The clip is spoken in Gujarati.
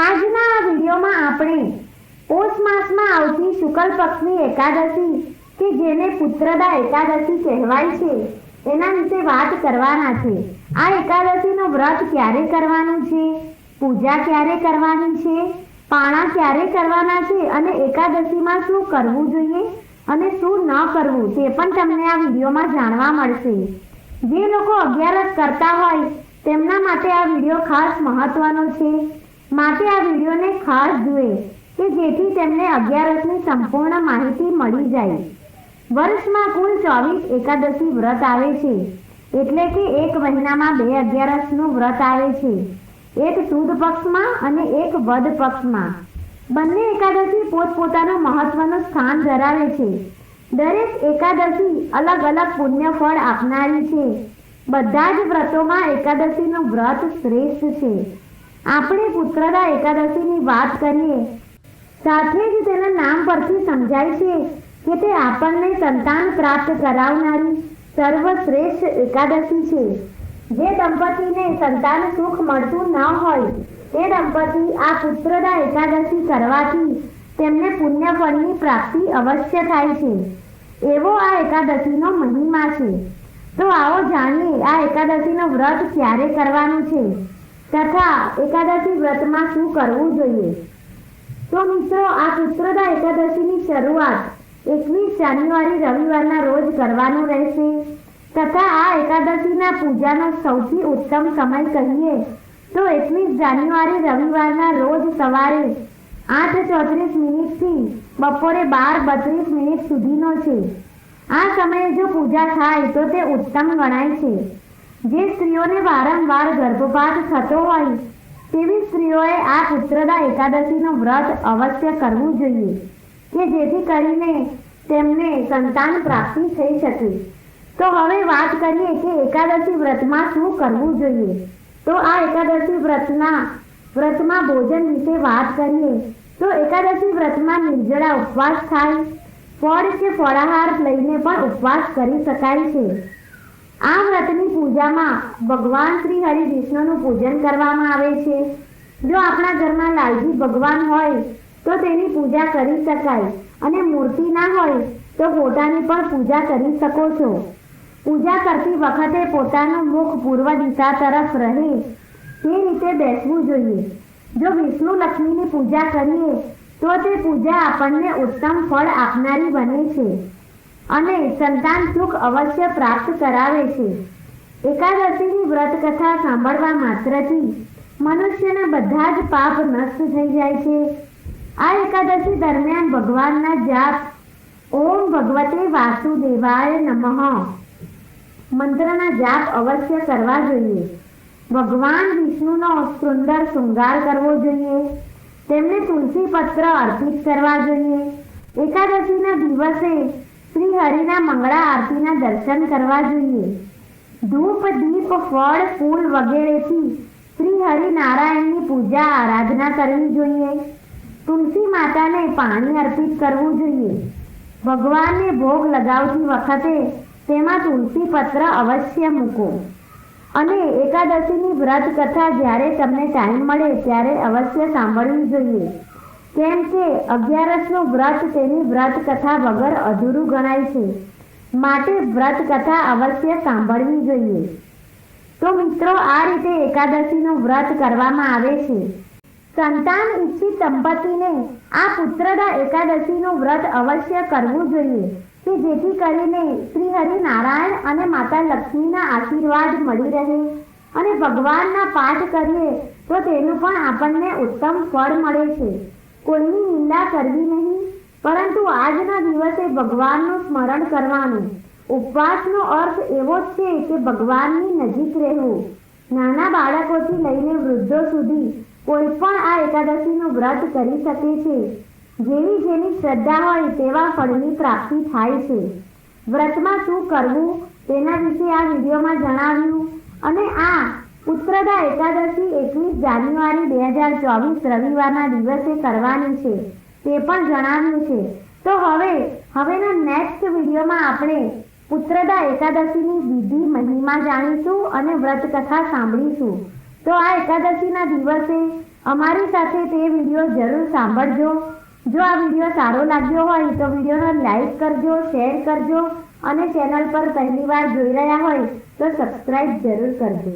આજના આ વિડીયોમાં આપણે પોષ માસમાં આવતી શુક્લ પક્ષની એકાદશી કે જેને પુત્રદા એકાદશી કહેવાય છે, એના વિશે વાત કરવાના છે. આ એકાદશીનો વ્રત ક્યારે કરવાનું છે, પૂજા ક્યારે કરવાની છે, પાણા ક્યારે કરવાના છે અને એકાદશીમાં શું કરવું જોઈએ અને શું ન કરવું તે પણ તમને આ વિડીયોમાં જાણવા મળશે. જે લોકો અગિયારસ કરતા હોય, તેમના માટે આ વીડિયો ખાસ મહત્વનો છે. માટે આ વિડીયોને ખાસ જુએ કે જેથી તેમને અગિયારસની સંપૂર્ણ માહિતી મળી જાય. વર્ષમાં કુલ ચોવીસ એકાદશી વ્રત આવે છે. એટલે કે એક મહિનામાં બે અગિયારસનું વ્રત આવે છે. એક સુદ પક્ષમાં અને એક વદ પક્ષમાં. બંને એકાદશી પોતપોતાનું મહત્વનું સ્થાન ધરાવે છે. દરેક એકાદશી અલગ અલગ પુણ્ય ફળ આપનારી છે. બધા જ વ્રતોમાં એકાદશીનું વ્રત શ્રેષ્ઠ છે. આપણે પુત્રદા એકાદશીની વાત કરીએ. સાથે જ તેના નામ પરથી સમજાય છે કે તે આપણને સંતાન પ્રાપ્ત કરાવનારી સર્વશ્રેષ્ઠ એકાદશી છે. જે દંપતીને સંતાન સુખ મળતું ન હોય, તે દંપતી આ પુત્રદા એકાદશી કરવાથી તેમને પુણ્ય ફળની પ્રાપ્તિ અવશ્ય થાય છે. એવો આ એકાદશીનો મહિમા છે. તો આવો જાણીએ, આ એકાદશીનો વ્રત ક્યારે કરવાનું છે? તથા એકાદશી વ્રતમાં શું કરવું જોઈએ? તો મિત્રો, આ પુત્રદા એકાદશીની શરૂઆત એકવીસ જાન્યુઆરી રવિવારના રોજ કરવાનું રહેશે. તથા આ એકાદશીના પૂજાનો સૌથી ઉત્તમ સમય કહીએ, તો એકવીસ જાન્યુઆરી રવિવારના રોજ સવારે આઠ ચોત્રીસ મિનિટથી બપોરે બાર બત્રીસ મિનિટ સુધીનો છે. આ સમયે જો પૂજા થાય, તો તે ઉત્તમ ગણાય છે. જે સ્ત્રીઓને વારંવાર ગર્ભપાત થતો હોય, તેવી સ્ત્રીઓએ આ પુત્રદા એકાદશીનું વ્રત અવશ્ય કરવું જોઈએ, કે જેથી કરીને તેમને સંતાન પ્રાપ્તિ થઈ શકે. તો હવે વાત કરીએ કે એકાદશી વ્રતમાં શું કરવું જોઈએ. તો આ એકાદશી વ્રતના, વ્રતમાં ભોજન વિશે વાત કરીએ, તો એકાદશી વ્રતમાં નિર્જળા ઉપવાસ થાય, ફળ કે ફળાહાર લઈને પણ ઉપવાસ કરી શકાય છે. આ વ્રતની પૂજામાં ભગવાન શ્રી હરિ વિષ્ણુનું પૂજન કરવામાં આવે છે. જો આપણા ઘરમાં લાલજી ભગવાન હોય, તો તેની પૂજા કરી શકાય. અને મૂર્તિ ના હોય, તો પોતાની પણ પૂજા કરી શકો છો. પૂજા કરતી વખતે પોતાનું મુખ પૂર્વ દિશા તરફ રહે, તે રીતે બેસવું જોઈએ. જો વિષ્ણુ લક્ષ્મીની પૂજા કરીએ, તો તે પૂજા આપણને ઉત્તમ ફળ આપનારી બને છે. અને સંતાન સુખ અવશ્ય પ્રાપ્ત કરાવે છે. એકાદશીની વ્રત કથા સાંભળવા માત્રથી મનુષ્યના બધા જ પાપ નષ્ટ થઈ જાય છે. આ એકાદશી દરમિયાન ભગવાનના જાપ, ઓમ ભગવતે વાસુદેવાય નમઃ. મંત્રના જાપ અવશ્ય કરવા જોઈએ. ભગવાન વિષ્ણુનો સુંદર શૃંગાર કરવો જોઈએ. તેમને તુલસી પત્ર અર્પિત કરવા જોઈએ. એકાદશીના દિવસે શ્રી હરિના મંગળા આરતીના દર્શન કરવા જોઈએ. ધૂપ, દીપ, ફળ, ફૂલ વગેરેથી શ્રી હરિ નારાયણની પૂજા આરાધના કરવી જોઈએ. તુલસી માતાને પાણી અર્પિત કરવું જોઈએ. ભગવાનને ભોગ લગાવતી વખતે તેમાં તુલસી પત્ર અવશ્ય મૂકો. અને એકાદશીની વ્રત કથા જ્યારે તમને ટાઈમ મળે ત્યારે અવશ્ય સાંભળવી જોઈએ. કેમ કે અગિયારસનું વ્રત તેની વ્રત કથા વગર અધૂરું ગણાય છે. માટે વ્રત કથા અવશ્ય સાંભળવી જોઈએ. તો મિત્રો, આ રીતે એકાદશીનું વ્રત કરવામાં આવે છે. સંતાન ઈચ્છિત દંપતીને આ પુત્રદા એકાદશીનું વ્રત અવશ્ય કરવું જોઈએ કે જેથી કરીને શ્રી હરિ નારાયણ અને માતા લક્ષ્મીના આશીર્વાદ મળી રહે અને ભગવાનના પાઠ કરીએ તો તેનું પણ આપણને ઉત્તમ ફળ મળે છે. કોઈની નિંદા કરવી નહીં. પરંતુ આજના દિવસે ભગવાનનું સ્મરણ કરવાનું. ઉપવાસનો અર્થ એવો જ છે કે ભગવાનની નજીક રહેવું. નાના બાળકોથી લઈને વૃદ્ધો સુધી કોઈ પણ આ એકાદશીનું વ્રત કરી શકે છે. જેવી જેની શ્રદ્ધા હોય તેવા ફળની પ્રાપ્તિ થાય છે. વ્રતમાં શું કરવું તેના વિશે આ વિડીયોમાં જણાવ્યું. અને આ પુત્રદા એકાદશી એકવીસ જાન્યુઆરી બે હજાર ચોવીસ રવિવારના દિવસે કરવાની છે. તે પણ જણાવ્યું છે. તો હવે, હવેના નેક્સ્ટ વિડીયોમાં આપણે પુત્રદા એકાદશીની વિધિ મહિમા જાણીશું અને વ્રત કથા સાંભળીશું. તો આ એકાદશીના દિવસે અમારી સાથે તે વીડિયો જરૂર સાંભળજો. જો આ વીડિયો સારો લાગ્યો હોય તો વિડીયોને લાઈક કરજો, શેર કરજો અને ચેનલ પર પહેલીવાર જોઈ રહ્યા હોય તો સબસ્ક્રાઈબ જરૂર કરજો.